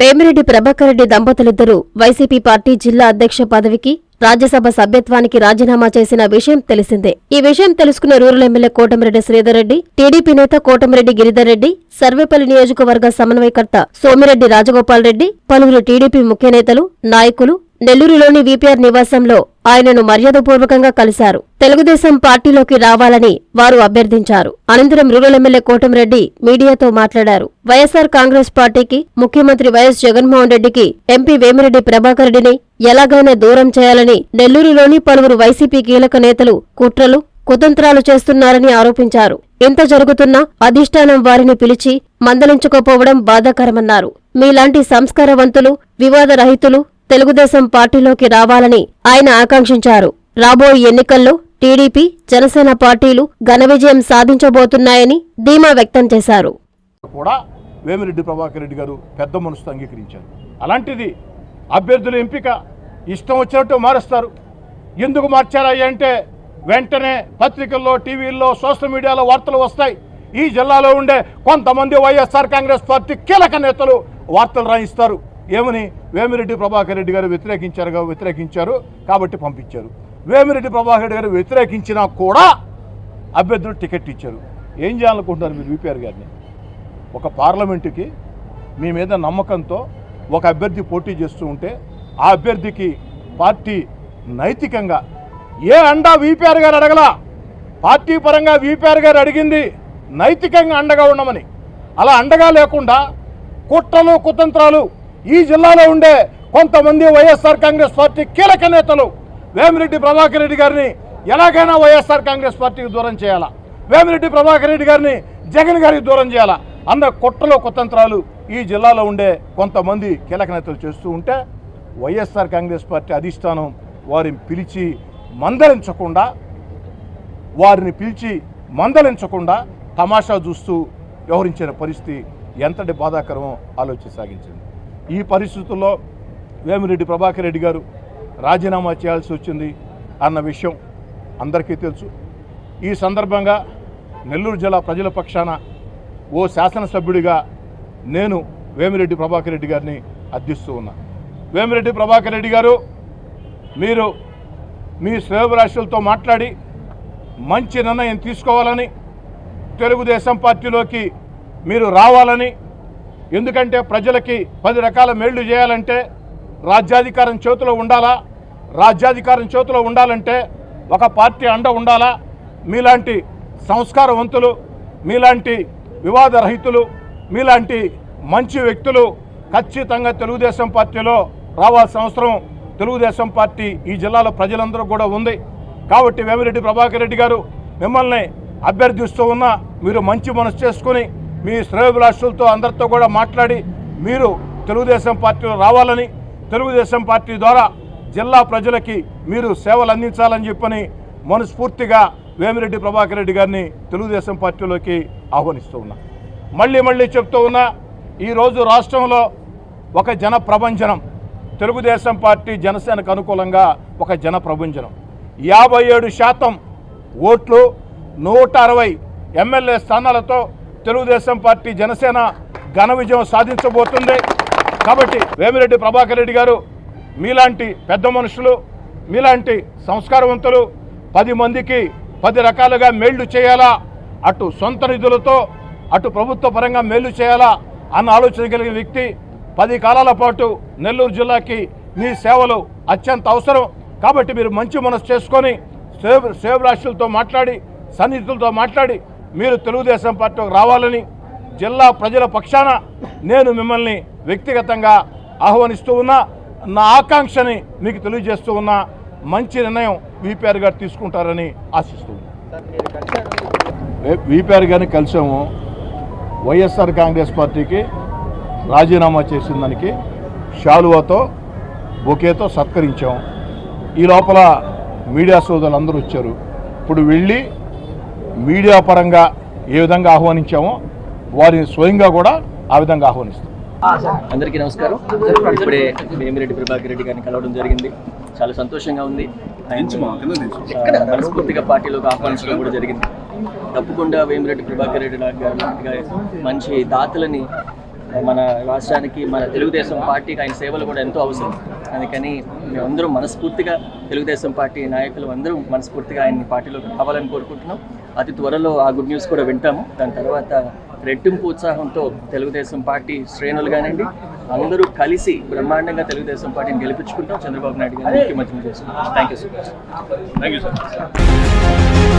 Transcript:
పేమిరెడ్డి ప్రభాకర్ రెడ్డి దంపతులిద్దరూ YCP party జిల్లా అధ్యక్ష పదవికి రాజ్యసభ సభ్యత్వానికి రాజీనామా చేసిన విషయం తెలిసిందే. ఈ విషయం తెలుసుకున్న rural MLA Kotamreddy Sridhar Reddy TDP నేత కోటమిరెడ్డి గిరిధర్ రెడ్డి సర్వేపల్లి నియోజకవర్గ సమన్వయకర్త సోమిరెడ్డి రాజగోపాల్ రెడ్డి పలువురు టీడీపీ ముఖ్య నేతలు నాయకులు నెల్లూరులోని వీపీఆర్ నివాసంలో ఆయనను మర్యాదపూర్వకంగా కలిశారు. తెలుగుదేశం పార్టీలోకి రావాలని వారు అభ్యర్థించారు. అనంతరం రూరల్ ఎమ్మెల్యే కోటంరెడ్డి మీడియాతో మాట్లాడారు. వైఎస్సార్ కాంగ్రెస్ పార్టీకి ముఖ్యమంత్రి వైఎస్ జగన్మోహన్ రెడ్డికి ఎంపీ వేమిరెడ్డి ప్రభాకర్ రెడ్డిని ఎలాగైనా దూరం చేయాలని నెల్లూరులోని పలువురు వైసీపీ కీలక నేతలు కుట్రలు కుతంత్రాలు చేస్తున్నారని ఆరోపించారు. ఇంత జరుగుతున్నా అధిష్టానం వారిని పిలిచి మందలించుకోపోవడం బాధాకరమన్నారు. మీలాంటి సంస్కారవంతులు వివాదరహితులు తెలుగుదేశం పార్టీలోకి రావాలని ఆయన ఆకాంక్షించారు. రాబోయే ఎన్నికల్లో టీడీపీ జనసేన పార్టీలు ఘన విజయం సాధించబోతున్నాయని ధీమా వ్యక్తం చేశారు. కూడా వేమిరెడ్డి ప్రభాకర్ రెడ్డి గారు పెద్ద మనసుతో అంగీకరించారు. అలాంటిది అభ్యర్థుల ఎంపిక ఇష్టం వచ్చినట్టు మారుస్తారు. ఎందుకు మార్చారా అంటే వెంటనే పత్రికల్లో టీవీల్లో సోషల్ మీడియాలో వార్తలు వస్తాయి. ఈ జిల్లాలో ఉండే కొంతమంది వైఎస్ఆర్ కాంగ్రెస్ పార్టీ కీలక నేతలు వార్తలు రాయిస్తారు. ఏమని? వేమిరెడ్డి ప్రభాకర్ రెడ్డి గారు వ్యతిరేకించారు వ్యతిరేకించారు కాబట్టి పంపించారు. వేమిరెడ్డి ప్రభాకర్ రెడ్డి గారు వ్యతిరేకించినా కూడా అభ్యర్థులు టికెట్ ఇచ్చారు. ఏం చేయాలనుకుంటున్నారు మీరు విపిఆర్ గారిని? ఒక పార్లమెంటుకి మీ మీద నమ్మకంతో ఒక అభ్యర్థి పోటీ చేస్తూ ఉంటే ఆ అభ్యర్థికి పార్టీ నైతికంగా ఏ అండా వీపీఆర్ గారు అడగలా? పార్టీ పరంగా వీపీఆర్ గారు అడిగింది నైతికంగా అండగా ఉండమని. అలా అండగా లేకుండా కుట్రలు కుతంత్రాలు ఈ జిల్లాలో ఉండే కొంతమంది వైఎస్ఆర్ కాంగ్రెస్ పార్టీ కీలక నేతలు వేమిరెడ్డి ప్రభాకర్ రెడ్డి గారిని ఎలాగైనా వైఎస్ఆర్ కాంగ్రెస్ పార్టీకి దూరం చేయాలా? వేమిరెడ్డి ప్రభాకర్ రెడ్డి గారిని జగన్ గారికి దూరం చేయాలా? అన్న కుట్రలో కుతంత్రాలు ఈ జిల్లాలో ఉండే కొంతమంది కీలక నేతలు చేస్తూ ఉంటే వైఎస్ఆర్ కాంగ్రెస్ పార్టీ అధిష్టానం వారిని పిలిచి మందలించకుండా వారిని పిలిచి మందలించకుండా తమాషా చూస్తూ వ్యవహరించిన పరిస్థితి ఎంతటి బాధాకరమో ఆలోచన సాగించింది ఈ పరిస్థితుల్లో వేమిరెడ్డి ప్రభాకర్ రెడ్డి గారు రాజీనామా చేయాల్సి వచ్చింది అన్న విషయం అందరికీ తెలుసు. ఈ సందర్భంగా నెల్లూరు జిల్లా ప్రజల పక్షాన ఓ శాసనసభ్యుడిగా నేను వేమిరెడ్డి ప్రభాకర్ రెడ్డి గారిని అర్థిస్తూ ఉన్నా. వేమిరెడ్డి ప్రభాకర్ రెడ్డి గారు మీరు మీ శ్రేయభిలాషులతో మాట్లాడి మంచి నిర్ణయం తీసుకోవాలని తెలుగుదేశం పార్టీలోకి మీరు రావాలని ఎందుకంటే ప్రజలకి పది రకాల మేళ్ళు చేయాలంటే రాజ్యాధికారం చేతిలో ఉండాలా? రాజ్యాధికారం చేతిలో ఉండాలంటే ఒక పార్టీ అండ ఉండాలా? మీలాంటి సంస్కారవంతులు మీలాంటి వివాదరహితులు మీలాంటి మంచి వ్యక్తులు ఖచ్చితంగా తెలుగుదేశం పార్టీలో రావాల్సిన అవసరం తెలుగుదేశం పార్టీ ఈ జిల్లాలో ప్రజలందరూ కూడా ఉంది. కాబట్టి వేమిరెడ్డి ప్రభాకర్ రెడ్డి గారు మిమ్మల్ని అభ్యర్థిస్తూ ఉన్నా మీరు మంచి మనసు చేసుకుని మీ శ్రేయోభిలాషులతో అందరితో కూడా మాట్లాడి మీరు తెలుగుదేశం పార్టీలో రావాలని తెలుగుదేశం పార్టీ ద్వారా జిల్లా ప్రజలకి మీరు సేవలు అందించాలని చెప్పని మనస్ఫూర్తిగా వేమిరెడ్డి ప్రభాకర్ రెడ్డి గారిని తెలుగుదేశం పార్టీలోకి ఆహ్వానిస్తూ ఉన్నా. మళ్ళీ మళ్ళీ చెప్తూ ఉన్నా ఈరోజు రాష్ట్రంలో ఒక జన ప్రభంజనం తెలుగుదేశం పార్టీ జనసేనకు అనుకూలంగా ఒక జన ప్రభంజనం యాభై ఏడు శాతం ఓట్లు నూట అరవై ఎమ్మెల్యే స్థానాలతో తెలుగుదేశం పార్టీ జనసేన ఘన విజయం సాధించబోతుంది. కాబట్టి వేమిరెడ్డి ప్రభాకర్ రెడ్డి గారు మీలాంటి పెద్ద మనుషులు మీలాంటి సంస్కారవంతులు పది మందికి పది రకాలుగా మేళ్ళు చేయాలా? అటు సొంత నిధులతో అటు ప్రభుత్వ పరంగా మేలు చేయాలా? అన్న ఆలోచన కలిగిన వ్యక్తి పది కాలాల పాటు నెల్లూరు జిల్లాకి మీ సేవలు అత్యంత అవసరం. కాబట్టి మీరు మంచి మనసు చేసుకొని సేవ రాష్ట్రులతో మాట్లాడి సన్నిహితులతో మాట్లాడి మీరు తెలుగుదేశం పార్టీకి రావాలని జిల్లా ప్రజల పక్షాన నేను మిమ్మల్ని వ్యక్తిగతంగా ఆహ్వానిస్తూ ఉన్నా నా ఆకాంక్షని మీకు తెలియజేస్తూ ఉన్నా మంచి నిర్ణయం విపిఆర్ గారు తీసుకుంటారని ఆశిస్తూ విపిఆర్ గారిని కలిసాము. వైఎస్ఆర్ కాంగ్రెస్ పార్టీకి రాజీనామా చేసిన దానికి శాలువాతో బొకేతో సత్కరించాం. ఈ లోపల మీడియా సోదరులు అందరూ వచ్చారు. ఇప్పుడు వెళ్ళి మీడియా పరంగా ఏ విధంగా ఆహ్వానించామో వారిని స్వయంగా కూడా ఆ విధంగా ఆహ్వానిస్తాం. అందరికీ నమస్కారం. ఇప్పుడే వేమిరెడ్డి ప్రభాకర్ రెడ్డి గారిని కలవడం జరిగింది. చాలా సంతోషంగా ఉంది. మనస్ఫూర్తిగా పార్టీలోకి ఆహ్వానించడం కూడా జరిగింది. తప్పకుండా వేమిరెడ్డి ప్రభాకర్ రెడ్డి గారు మంచి దాతలని మన రాష్ట్రానికి మన తెలుగుదేశం పార్టీకి ఆయన సేవలు కూడా ఎంతో అవసరం. అందుకని మేమందరం మనస్ఫూర్తిగా తెలుగుదేశం పార్టీ నాయకులు అందరూ మనస్ఫూర్తిగా ఆయన్ని పార్టీలోకి రావాలని కోరుకుంటున్నాం. అతి త్వరలో ఆ గుడ్ న్యూస్ కూడా వింటాము. దాని తర్వాత రెట్టింపు ఉత్సాహంతో తెలుగుదేశం పార్టీ శ్రేణులు కానివ్వండి అందరూ కలిసి బ్రహ్మాండంగా తెలుగుదేశం పార్టీని గెలిపించుకుంటాం. చంద్రబాబు నాయుడు గారిని ముఖ్యమంత్రిని చేసుకుంటాం. Thank you so much thank you sir